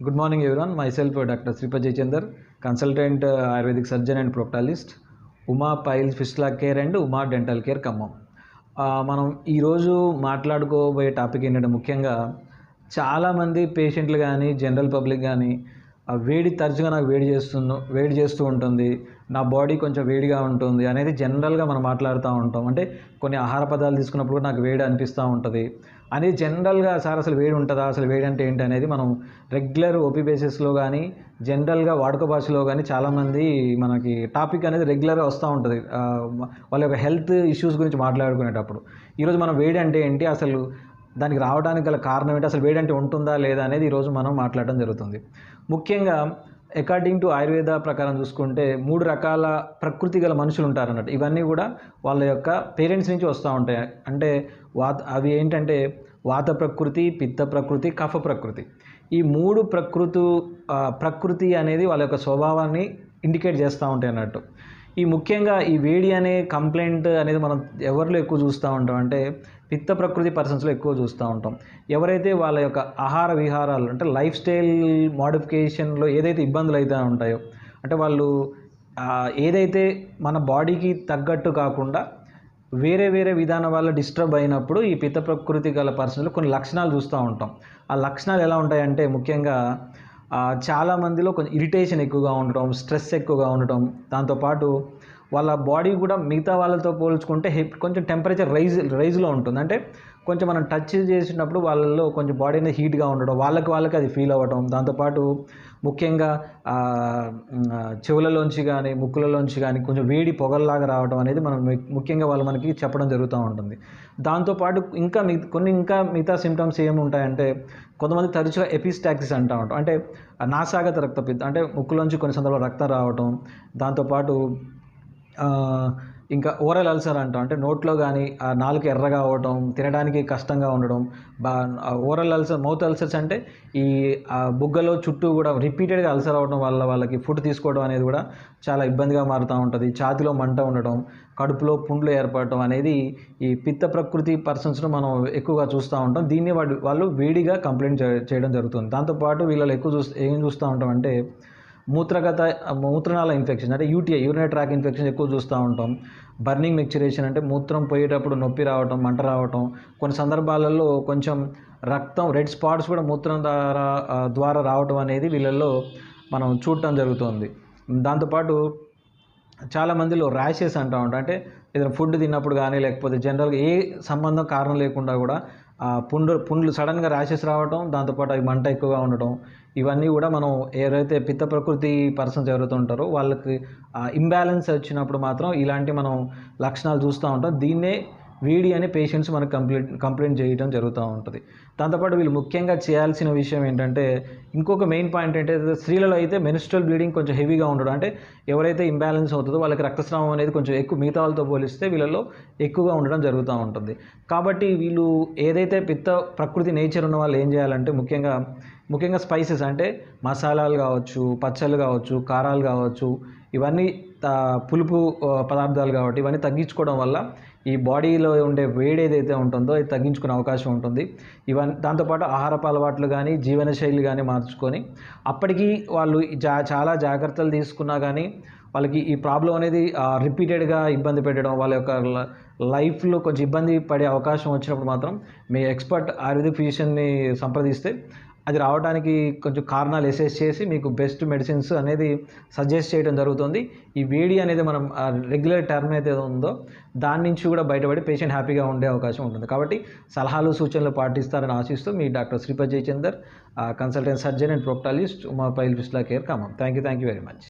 Good morning, everyone. Myself, self Dr. Sripa Jaychandar, consultant uh, Ayurvedic surgeon and proctologist, Uma piles fistula care and Uma dental care Khammam మనం ఈరోజు మాట్లాడుకోబోయే topic ఏంటంటే ముఖ్యంగా చాలామంది పేషెంట్లు కానీ general public కానీ వేడి తరచుగా నాకు వేడి చేస్తున్న వేడి చేస్తూ ఉంటుంది నా బాడీ కొంచెం వేడిగా ఉంటుంది అనేది జనరల్గా మనం మాట్లాడుతూ ఉంటాం. అంటే కొన్ని ఆహార పదార్థాలు తీసుకున్నప్పుడు కూడా నాకు వేడి అనిపిస్తూ ఉంటుంది. అనేది జనరల్గా సార్ అసలు వేడి ఉంటుందా? అసలు వేడి అంటే ఏంటి అనేది మనం రెగ్యులర్ ఓపీ బేసిస్లో కానీ జనరల్గా వాడుక భాషలో కానీ చాలామంది మనకి టాపిక్ అనేది రెగ్యులర్గా వస్తూ ఉంటుంది. వాళ్ళ యొక్క హెల్త్ ఇష్యూస్ గురించి మాట్లాడుకునేటప్పుడు. ఈరోజు మనం వేడి అంటే ఏంటి? అసలు దానికి రావడానికి గల కారణం ఏంటి? అసలు వేడి అంటే ఉంటుందా లేదా అనేది ఈరోజు మనం మాట్లాడడం జరుగుతుంది. ముఖ్యంగా అకార్డింగ్ టు ఆయుర్వేద ప్రకారం చూసుకుంటే మూడు రకాల ప్రకృతి గల మనుషులు ఉంటారు అన్నట్టు ఇవన్నీ కూడా వాళ్ళ యొక్క పేరెంట్స్ నుంచి వస్తూ ఉంటాయి. అంటే వాత అవి ఏంటంటే వాత ప్రకృతి పిత్త ప్రకృతి కఫ ప్రకృతి. ఈ మూడు ప్రకృతి ప్రకృతి అనేది వాళ్ళ యొక్క స్వభావాన్ని ఇండికేట్ చేస్తూ ఉంటాయి అన్నట్టు. ఈ ముఖ్యంగా ఈ వేడి అనే కంప్లైంట్ అనేది మనం ఎవరిలో ఎక్కువ చూస్తూ ఉంటాం? అంటే పిత్త ప్రకృతి పర్సన్స్లో ఎక్కువ చూస్తూ ఉంటాం. ఎవరైతే వాళ్ళ యొక్క ఆహార విహారాలు అంటే లైఫ్ స్టైల్ మోడిఫికేషన్లో ఏదైతే ఇబ్బందులు అయితే ఉంటాయో అంటే వాళ్ళు ఏదైతే మన బాడీకి తగ్గట్టు కాకుండా వేరే వేరే విధానం వల్ల డిస్టర్బ్ అయినప్పుడు ఈ పిత్త ప్రకృతి గల పర్సన్లు కొన్ని లక్షణాలు చూస్తూ ఉంటాం. ఆ లక్షణాలు ఎలా ఉంటాయంటే ముఖ్యంగా చాలామందిలో చాలా మందిలో కొంచెం ఇరిటేషన్ ఎక్కువగా ఉండటం స్ట్రెస్ ఎక్కువగా ఉండటం దాంతోపాటు వాళ్ళ బాడీ కూడా మిగతా వాళ్ళతో పోల్చుకుంటే కొంచెం టెంపరేచర్ రైజ్ రైజ్లో ఉంటుంది. అంటే కొంచెం మనం టచ్ చేసినప్పుడు వాళ్ళలో కొంచెం బాడీ అనేది హీట్గా ఉండడం వాళ్ళకి వాళ్ళకి అది ఫీల్ అవ్వడం దాంతోపాటు ముఖ్యంగా చెవులలోంచి కానీ ముక్కులలోంచి కానీ కొంచెం వేడి పొగల్లాగా రావడం అనేది మనం ముఖ్యంగా వాళ్ళు మనకి చెప్పడం జరుగుతూ ఉంటుంది. దాంతోపాటు ఇంకా మిగ కొన్ని ఇంకా మిగతా సిమ్టమ్స్ ఏముంటాయంటే కొంతమంది తరచుగా ఎపిస్టాక్సిస్ అంటూ ఉంటాం అంటే నాసాగత రక్తపిత్త అంటే ముక్కులోంచి కొన్ని సందర్భాలు రక్తం రావటం. దాంతోపాటు ఇంకా ఓరల్ అల్సర్ అంటాం. అంటే నోట్లో కానీ ఆ నాలుక ఎర్రగా అవ్వటం తినడానికి కష్టంగా ఉండడం బా ఓరల్ అల్సర్ మౌత్ అల్సర్స్ అంటే ఈ ఆ బుగ్గలో చుట్టూ కూడా రిపీటెడ్గా అల్సర్ అవ్వడం వల్ల వాళ్ళకి ఫుడ్ తీసుకోవడం అనేది కూడా చాలా ఇబ్బందిగా మారుతూ ఉంటుంది. ఛాతిలో మంట ఉండడం కడుపులో పుండ్లు ఏర్పడటం అనేది ఈ పిత్త ప్రకృతి పర్సన్స్ను మనం ఎక్కువగా చూస్తూ ఉంటాం. దీన్ని వాళ్ళు వాళ్ళు వేడిగా కంప్లైంట్ చేయడం జరుగుతుంది. దాంతోపాటు వీళ్ళలో ఎక్కువ చూస్తే ఏం చూస్తూ ఉంటాం అంటే మూత్రగత మూత్రనాళ ఇన్ఫెక్షన్ అంటే యూటీఐ యూరినరీ ట్రాక్ ఇన్ఫెక్షన్ ఎక్కువ చూస్తూ ఉంటాం. బర్నింగ్ మెక్చురేషన్ అంటే మూత్రం పోయేటప్పుడు నొప్పి రావటం మంట రావటం. కొన్ని సందర్భాలలో కొంచెం రక్తం రెడ్ స్పాట్స్ కూడా మూత్రం ద్వారా ద్వారా రావటం అనేది వీళ్ళల్లో మనం చూడటం జరుగుతుంది. దాంతోపాటు చాలా మందిలో ర్యాషెస్ అంటూ ఉంటాం. అంటే ఏదైనా ఫుడ్ తిన్నప్పుడు కానీ లేకపోతే జనరల్గా ఏ సంబంధం కారణం లేకుండా కూడా పుండు పుండ్లు సడన్గా ర్యాషెస్ రావడం దాంతోపాటు అవి మంట ఎక్కువగా ఉండటం ఇవన్నీ కూడా మనం ఎవరైతే పిత్త ప్రకృతి పర్సన్స్ ఎవరైతే ఉంటారో వాళ్ళకి ఇంబ్యాలెన్స్ వచ్చినప్పుడు మాత్రం ఇలాంటి మనం లక్షణాలు చూస్తూ ఉంటాం. దీన్నే వీడి అనే పేషెంట్స్ మనకు కంప్లైంట్ కంప్లైంట్ చేయడం జరుగుతూ ఉంటుంది. దాంతోపాటు వీళ్ళు ముఖ్యంగా చేయాల్సిన విషయం ఏంటంటే ఇంకొక మెయిన్ పాయింట్ ఏంటంటే స్త్రీలలో అయితే మెనిస్ట్రల్ బ్లీడింగ్ కొంచెం హెవీగా ఉండడం. అంటే ఎవరైతే ఇంబ్యాలెన్స్ అవుతుందో వాళ్ళకి రక్తస్రావం అనేది కొంచెం ఎక్కువ మిగతా వాళ్ళతో పోలిస్తే వీళ్ళలో ఎక్కువగా ఉండడం జరుగుతూ ఉంటుంది. కాబట్టి వీళ్ళు ఏదైతే పిత్త ప్రకృతి నేచర్ ఉన్న వాళ్ళు ఏం చేయాలంటే ముఖ్యంగా ముఖ్యంగా స్పైసెస్ అంటే మసాలాలు కావచ్చు పచ్చళ్ళు కావచ్చు కారాలు కావచ్చు ఇవన్నీ పులుపు పదార్థాలు కాబట్టి ఇవన్నీ తగ్గించుకోవడం వల్ల ఈ బాడీలో ఉండే వేడి ఏదైతే ఉంటుందో అది తగ్గించుకునే అవకాశం ఉంటుంది. ఇవన్నీ దాంతోపాటు ఆహారపు అలవాట్లు కానీ జీవనశైలి కానీ మార్చుకొని అప్పటికి వాళ్ళు జా చాలా జాగ్రత్తలు తీసుకున్నా కానీ వాళ్ళకి ఈ ప్రాబ్లం అనేది రిపీటెడ్గా ఇబ్బంది పెట్టడం వాళ్ళ యొక్క లైఫ్లో కొంచెం ఇబ్బంది పడే అవకాశం వచ్చినప్పుడు మాత్రం మీ ఎక్స్పర్ట్ ఆయుర్వేదిక్ ఫిజిషియన్ని సంప్రదిస్తే అది రావడానికి కొంచెం కారణాలు ఎసెస్ చేసి మీకు బెస్ట్ మెడిసిన్స్ అనేది సజెస్ట్ చేయడం జరుగుతుంది. ఈ వేడి అనేది మనం రెగ్యులర్ టర్మ్ అయితే ఉందో దాని నుంచి కూడా బయటపడి పేషెంట్ హ్యాపీగా ఉండే అవకాశం ఉంటుంది. కాబట్టి సలహాలు సూచనలు పాటిస్తారని ఆశిస్తూ మీ doctor Sripad Jayachandar consultant surgeon and proctologist Uma pile fistula care Khammam. Thank you thank you very much